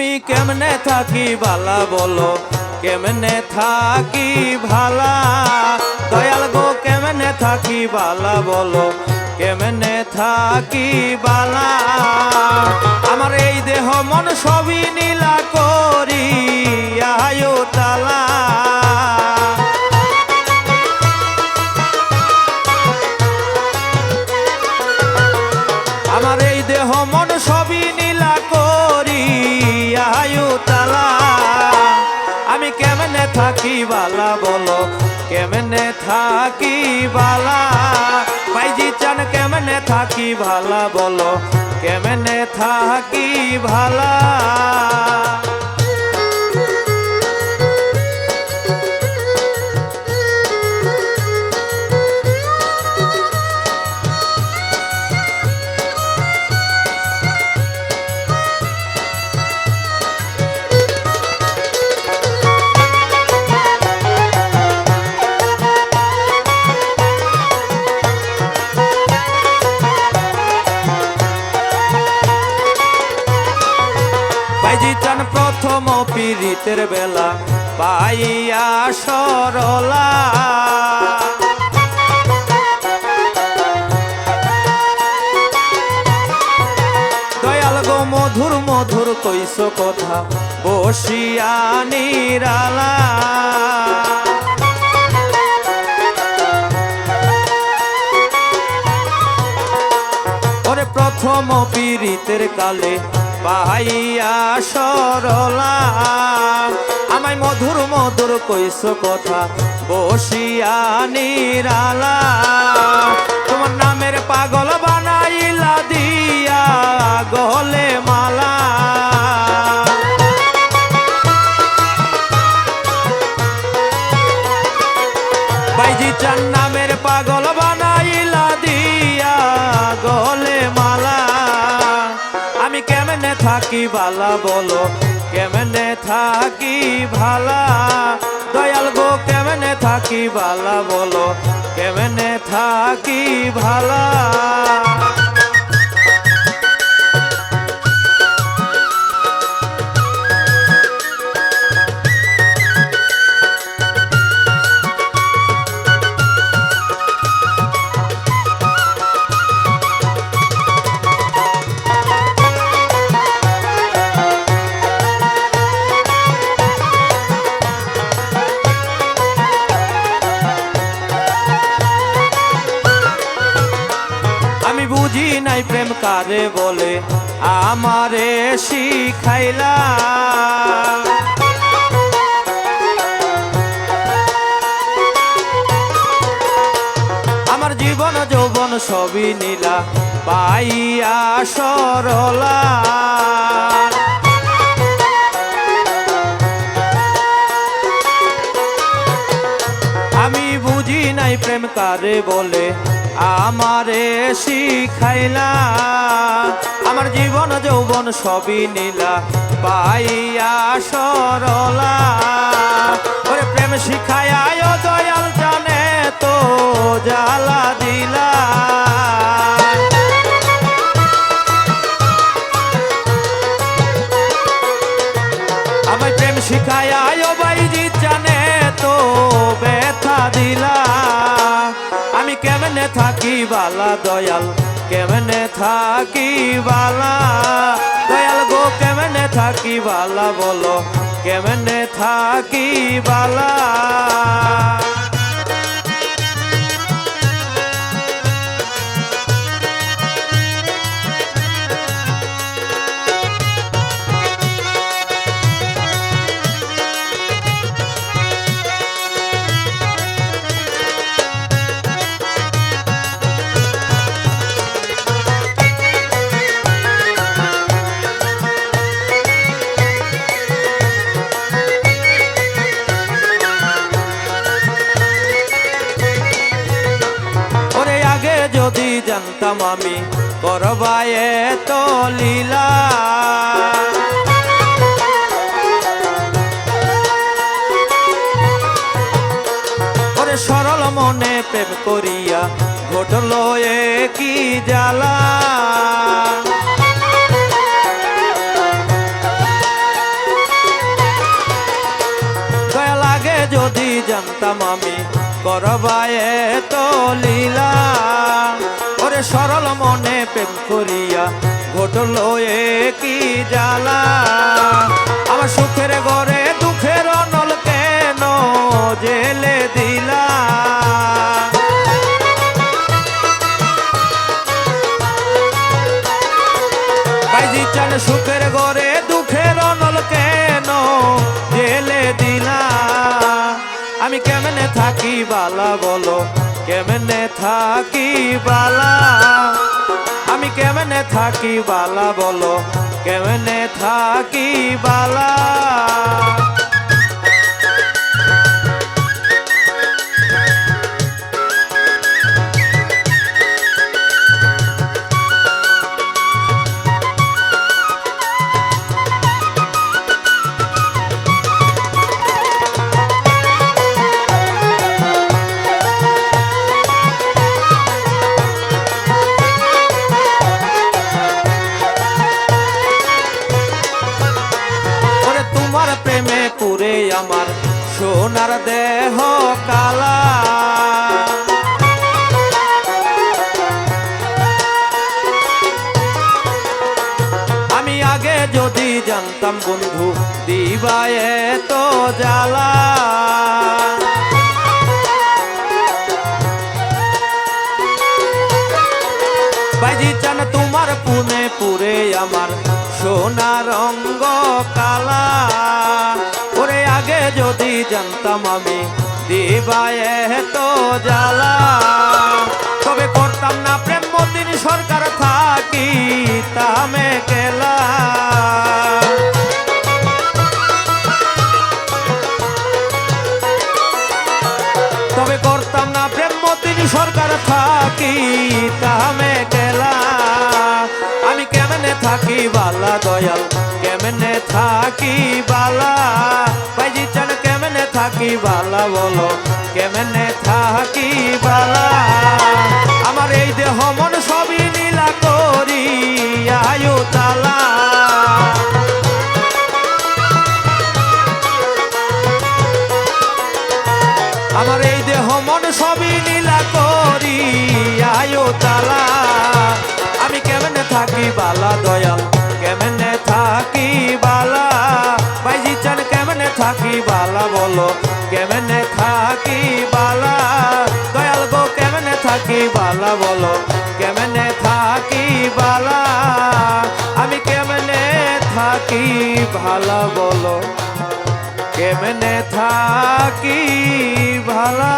কেমনে থাকি ভালা বলো? কেমনে থাকি ভালা? দয়াল গো, কেমনে থাকি ভালা বলো? কেমনে থাকি বালা? আমার এই দেহ মন সবই নীলা করি আয়ো তালা। বালা বলো কেমনে থাকি বালা ভাইজি চান কেমনে থাকি ভালা বলো কেমনে থাকি ভালা প্রথম পীড়িতের বেলা পাইয়া সরলা। দয়াল গো মধুর মধুর কইস কথা, বসিয়া নিরালা। প্রথম পীড়িতের কালে পাইয়া সরলা। আমায় মধুর মধুর কইস কথা, বসিয়া নিরালা। তোমার নামের পাগল বানাইলা দিয়া গলে মালা থাকি ভালা বলো, কেমনে থাকি ভালা? দয়াল গো, কেমনে থাকি ভালা বলো, কেমনে থাকি ভালা? কারে বলে আমারে শিখাইলা। আমার জীবন যৌবন সবই নীলা পাইয়া সরলা। বুঝি নাই প্রেম কারে বলে। আমারে শিখাইলা, আমার জীবন, যৌবন সবই নীলা। পাইয়া সরলা, ওরে প্রেম শিখায় দয়াল জানে তো জ্বালা কেমনে থাকি বালা দয়াল? কেমনে থাকি বালা? দয়াল গো, কেমনে থাকি বালা বলো? কেমনে থাকি বালা? মামি আমি, করবায়ে তো লীলা। সরল মনে প্রেম করিয়া ঘটল এ কি জ্বালা। যদি জানতাম আমি, করবায়ে তো লীলা। সরল মনে প্রেম করিয়া ঘটল এ কি জ্বালা? আমার সুখের ঘরে দুঃখের অনল কেন জেলে দিলা? চান, সুখের ঘরে দুঃখের অনল কেন জেলে দিলা? আমি কেমনে থাকি বালা বলো? কেমনে থাকি বালা? আমি কেমনে থাকি বালা বলো? কেমনে থাকি বালা? সোনার দেহ কালা। আমি আগে যদি জানতাম বন্ধু দিবায় তো জ্বালা। বাইজি চান তোমার পুনে পুরে আমার সোনা রঙ্গ কালা। যদি জানতাম আমি, দিবায় তো জ্বালা। তবে করতাম না প্রেম মতিন সরকার থাকি তামে কেলা তবে করতাম না প্রেম মতিনি সরকার থাকি তামে আমি কেমনে থাকি বালা দয়াল? কেমনে থাকি বালা? বাইজি চান, কেমনে থাকি বালা বলো? কেমনে থাকি বালা? থাকি বালা দয়াল, কেমনে থাকি বালা? বাইজি চান, কেমনে থাকি বালা বলো? কেমনে থাকি বালা? দয়াল গো, কেমনে থাকি বালা বলো? কেমনে থাকি বালা? আমি কেমনে থাকি ভালা বলো? কেমনে থাকি ভালা